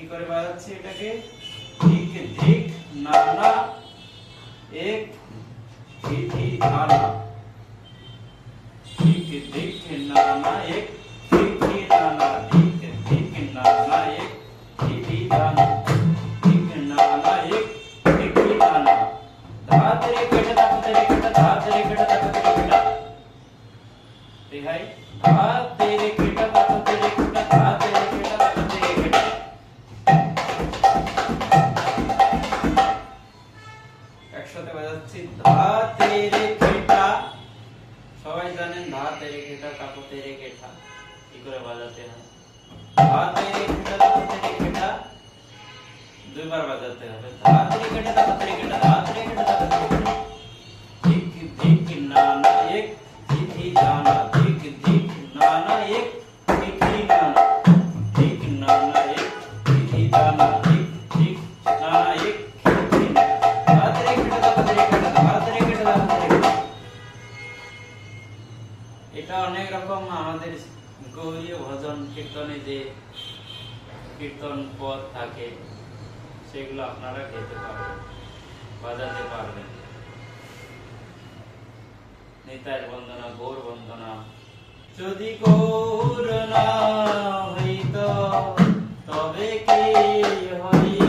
কি করে বাজাচ্ছি এটাকে ধিক ধিক নানা এক ধিধি ধানা ধিক ধিক নানা এক ধিধি নানা ধিক ধিক নানা এক ধিধি ধানা ধিক নানা এক ধিধি ধানা ধাতরে কট ধাতরে কট ধাতরে কট ধাতরে কট রিহাই ধাতরে কট ধাতরে ধা তেরে কেটা সবাই জানেন ধা তেরে কেটা কাকু তেরে কেটা কি করে বাজাতে হয়? ধা তেরে তেরে দুইবার বাজাতে হবে। ধা তেরে কেটা কাকু তেরে কেটা এটা অনেক রকম আমাদের গৌরীয় ভজন, কীর্তনে যে কীর্তন পদ থাকে, সেগুলো আপনারা খেতে পারবেন, বাজাতে পারবেন। নিতাই বন্দনা, গৌর বন্দনা। যদি গৌর না হইত, তবে কি হয়